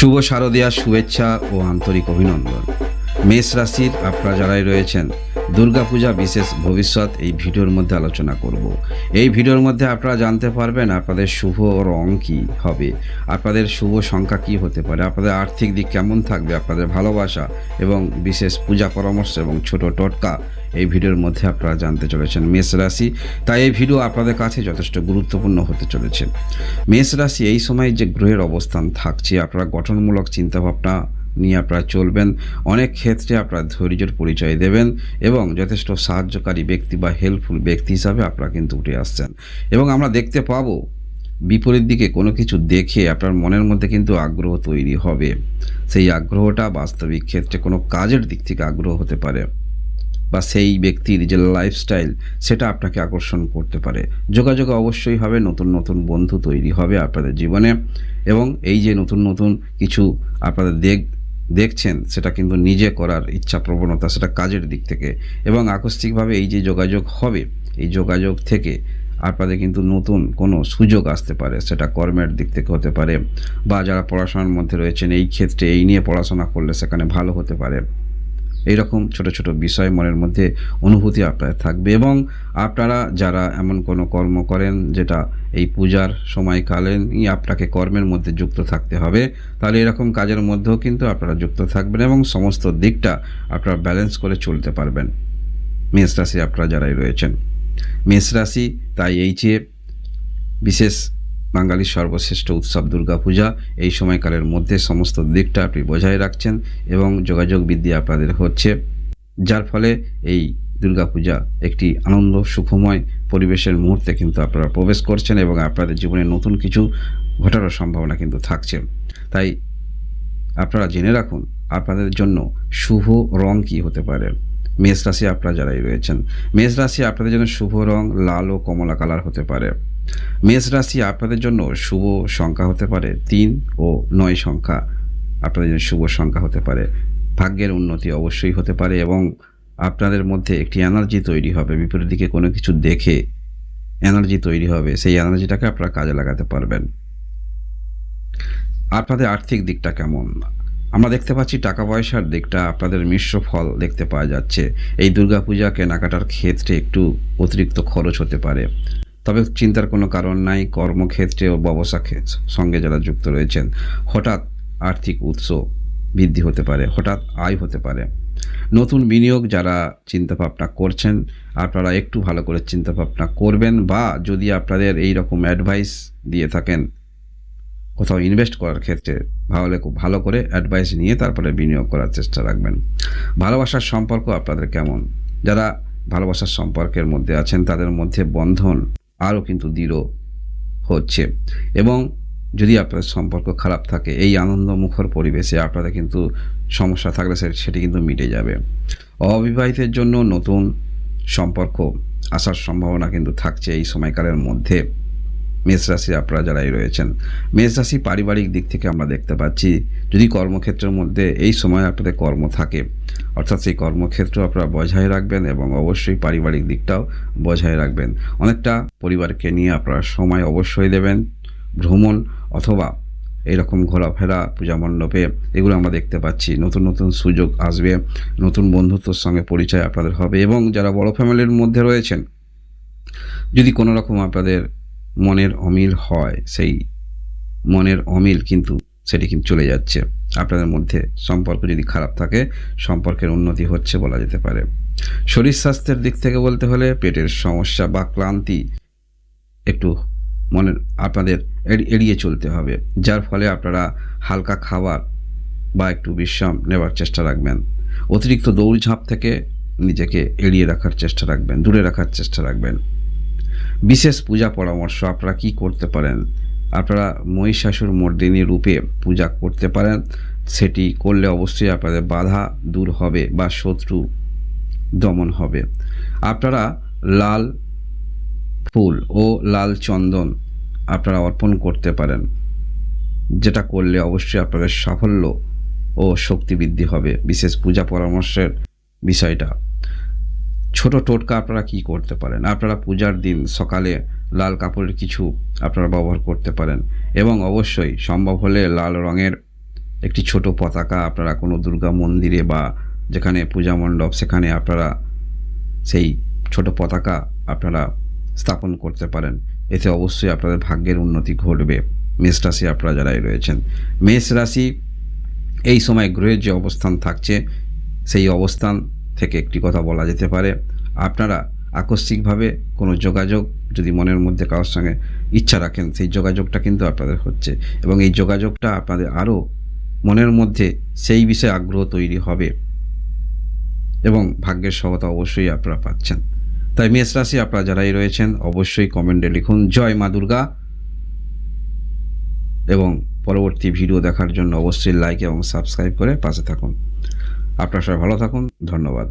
শুভ শারদীয়ার শুভেচ্ছা ও আন্তরিক অভিনন্দন। মেষ রাশির আপনারা যারাই রয়েছেন, দুর্গাপূজা বিশেষ ভবিষ্যৎ এই ভিডিওর মধ্যে আলোচনা করব। এই ভিডিওর মধ্যে আপনারা জানতে পারবেন আপনাদের শুভ রং কী হবে, আপনাদের শুভ সংখ্যা কী হতে পারে, আপনাদের আর্থিক দিক কেমন থাকবে, আপনাদের ভালোবাসা এবং বিশেষ পূজা পরামর্শ এবং ছোট টোটকা এই ভিডিওর মধ্যে আপনারা জানতে চলেছেন মেষ রাশি। তাই এই ভিডিও আপনাদের কাছে যথেষ্ট গুরুত্বপূর্ণ হতে চলেছে। মেষ রাশি এই সময় যে গ্রহের অবস্থান থাকছে, আপনারা গঠনমূলক চিন্তাভাবনা নিয়ে আপনারা চলবেন। অনেক ক্ষেত্রে আপনারা ধৈর্যের পরিচয় দেবেন এবং যথেষ্ট সাহায্যকারী ব্যক্তি বা হেল্পফুল ব্যক্তি হিসাবে আপনারা কিন্তু উঠে আসছেন। এবং আমরা দেখতে পাবো, বিপরীত দিকে কোনো কিছু দেখে আপনার মনের মধ্যে কিন্তু আগ্রহ তৈরি হবে। সেই আগ্রহটা বাস্তবিক ক্ষেত্রে কোনো কাজের দিক থেকে আগ্রহ হতে পারে। বা সেই ব্যক্তির যে লাইফস্টাইল সেটা আপনাকে আকর্ষণ করতে পারে। যোগাযোগ অবশ্যই হবে, নতুন নতুন বন্ধু তৈরি হবে আপনাদের জীবনে এবং এই যে নতুন নতুন কিছু আপনাদের দেখ, দেখছেন, সেটা কিন্তু নিজে করার ইচ্ছা প্রবণতা, সেটা কাজের দিক থেকে এবং আকস্মিকভাবে এই যে যোগাযোগ হবে, এই যোগাযোগ থেকে আপনাদের কিন্তু নতুন কোনো সুযোগ আসতে পারে, সেটা কর্মের দিক থেকে হতে পারে বা যারা পড়াশোনার মধ্যে রয়েছেন, এই ক্ষেত্রে এই নিয়ে পড়াশোনা করলে সেখানে ভালো হতে পারে। এইরকম ছোট ছোট বিষয় মনের মধ্যে অনুভূতি আপনার থাকবে এবং আপনারা যারা এমন কোনো কর্ম করেন যেটা এই পূজার সময়কালীনই আপনাকে কর্মের মধ্যে যুক্ত থাকতে হবে, তাহলে এরকম কাজের মধ্যেও কিন্তু আপনারা যুক্ত থাকবেন এবং সমস্ত দিকটা আপনারা ব্যালেন্স করে চলতে পারবেন। মেষ রাশি আপনারা যারাই রয়েছেন। মেষ রাশি তাই এই যে বিশেষ বাঙালির সর্বশ্রেষ্ঠ উৎসব দুর্গাপূজা। এই সময়কালের মধ্যে সমস্ত দিকটা আপনি বজায় রাখছেন এবং যোগাযোগ বৃদ্ধি আপনাদের হচ্ছে। যার ফলে এই দুর্গাপূজা একটি আনন্দ, সুখময় পরিবেশের মুহূর্তে কিন্তু আপনারা প্রবেশ করছেন এবং আপনাদের জীবনে নতুন কিছু ঘটানোর সম্ভাবনা কিন্তু থাকছে। তাই আপনারা জেনে রাখুন, আপনাদের জন্য শুভ রং কি হতে পারে? মেষ রাশি আপনারা যারাই রয়েছেন, মেষ রাশি আপনাদের জন্য শুভ রং লাল ও কমলা কালার হতে পারে। মেষ রাশি আপনাদের জন্য শুভ সংখ্যা হতে পারে তিন ও নয় সংখ্যা আপনাদের জন্য শুভ সংখ্যা হতে পারে। ভাগ্যের উন্নতি অবশ্যই হতে পারে এবং আপনাদের মধ্যে একটি এনার্জি তৈরি হবে। বিপরীত দিকে কোনো কিছু দেখে এনার্জি তৈরি হবে। সেই এনার্জিটাকে আপনারা কাজে লাগাতে পারবেন। আপনাদের আর্থিক দিকটা কেমন? আমরা দেখতে পাচ্ছি টাকা পয়সার দিকটা আপনাদের মিশ্র ফল দেখতে পাওয়া যাচ্ছে। এই দুর্গাপূজা, কেনাকাটার ক্ষেত্রে একটু অতিরিক্ত খরচ হতে পারে। তবে চিন্তার কোনো কারণ নাই, কর্মক্ষেত্রে ও ব্যবসা সঙ্গে যারা যুক্ত রয়েছেন, হঠাৎ আর্থিক উৎস বৃদ্ধি হতে পারে, হঠাৎ আয় হতে পারে। নতুন বিনিয়োগ যারা চিন্তাভাবনা করছেন, আপনারা একটু ভালো করে চিন্তাভাবনা করবেন বা যদি আপনাদের এই রকম অ্যাডভাইস দিয়ে থাকেন, কোথাও ইনভেস্ট করার ক্ষেত্রে ভালো খুব ভালো করে অ্যাডভাইস নিয়ে তারপরে বিনিয়োগ করার চেষ্টা রাখবেন। ভালোবাসার সম্পর্ক আপনাদের কেমন? যারা ভালোবাসার সম্পর্কের মধ্যে আছেন, তাদের মধ্যে বন্ধন আরও কিন্তু দৃঢ় হচ্ছে। এবং যদি আপনাদের সম্পর্ক খারাপ থাকে, এই আনন্দমুখর পরিবেশে আপনাদের কিন্তু সমস্যা থাকলে সেটি কিন্তু মিটে যাবে। অবিবাহিতের জন্য নতুন সম্পর্ক আসার সম্ভাবনা কিন্তু থাকছে এই সময়কালের মধ্যে। মেষ রাশি আপনারা যারাই রয়েছেন, মেষ রাশি পারিবারিক দিক থেকে আমরা দেখতে পাচ্ছি, যদি কর্মক্ষেত্রের মধ্যে এই সময় আপনাদের কর্ম থাকে, অর্থাৎ সেই কর্মক্ষেত্র আপনারা বজায় রাখবেন এবং অবশ্যই পারিবারিক দিকটাও বজায় রাখবেন। অনেকটা পরিবারকে নিয়ে আপনারা সময় অবশ্যই দেবেন, ভ্রমণ অথবা এরকম ঘোরাফেরা, পূজা মণ্ডপে, এগুলো আমরা দেখতে পাচ্ছি। নতুন নতুন সুযোগ আসবে, নতুন বন্ধুত্বর সঙ্গে পরিচয় আপনাদের হবে এবং যারা বড় ফ্যামিলির মধ্যে রয়েছেন, যদি কোনো রকম আপনাদের মনের অমিল হয়, সেই মনের অমিল কিন্তু সেটি কিন্তু চলে যাচ্ছে। আপনাদের মধ্যে সম্পর্ক যদি খারাপ থাকে, সম্পর্কের উন্নতি হচ্ছে বলা যেতে পারে। শরীর স্বাস্থ্যের দিক থেকে বলতে হলে পেটের সমস্যা বা ক্লান্তি একটু মনের আপনাদের এড়িয়ে চলতে হবে, যার ফলে আপনারা হালকা খাবার বা একটু বিশ্রাম নেবার চেষ্টা রাখবেন। অতিরিক্ত দৌড়ঝাঁপ থেকে নিজেকে এড়িয়ে রাখার চেষ্টা রাখবেন, দূরে রাখার চেষ্টা রাখবেন। বিশেষ পূজা পরামর্শ আপনারা কি করতে পারেন? আপনারা মহিষাসুর মর্দিনী রূপে পূজা করতে পারেন। সেটি করলে অবশ্যই আপনাদের বাধা দূর হবে বা শত্রু দমন হবে। আপনারা লাল ফুল ও লাল চন্দন আপনারা অর্পণ করতে পারেন। যেটা করলে অবশ্যই আপনাদের সাফল্য ও শক্তি বৃদ্ধি হবে। বিশেষ পূজা পরামর্শের বিষয়টা। ছোট টোটকা আপনারা কি করতে পারেন? আপনারা পূজার দিন সকালে লাল কাপড়ের কিছু আপনারা ব্যবহার করতে পারেন। এবং অবশ্যই সম্ভব হলে লাল রঙের একটি ছোট পতাকা আপনারা কোনো দুর্গা মন্দিরে বা যেখানে পূজা মণ্ডপ, সেখানে আপনারা সেই ছোট পতাকা আপনারা স্থাপন করতে পারেন। এতে অবশ্যই আপনাদের ভাগ্যের উন্নতি ঘটবে। মেষ রাশি আপনারা যারাই রয়েছেন। মেষ রাশি এই সময় গ্রহের যে অবস্থান থাকছে, সেই অবস্থান থেকে একটি কথা বলা যেতে পারে। আপনারা আকস্মিকভাবে কোনো যোগাযোগ যদি মনের মধ্যে কারোর সঙ্গে ইচ্ছা রাখেন, সেই যোগাযোগটা কিন্তু আপনাদের হচ্ছে এবং এই যোগাযোগটা আপনাদের আরও মনের মধ্যে সেই বিষয়ে আগ্রহ তৈরি হবে এবং ভাগ্যের সহতা অবশ্যই আপনারা পাচ্ছেন। তাই মেষ রাশি আপনারা যারাই রয়েছেন, অবশ্যই কমেন্টে লিখুন, জয় মা দুর্গা। এবং পরবর্তী ভিডিও দেখার জন্য অবশ্যই লাইক এবং সাবস্ক্রাইব করে পাশে থাকুন। আপনারা সবাই ভালো থাকুন ধন্যবাদ।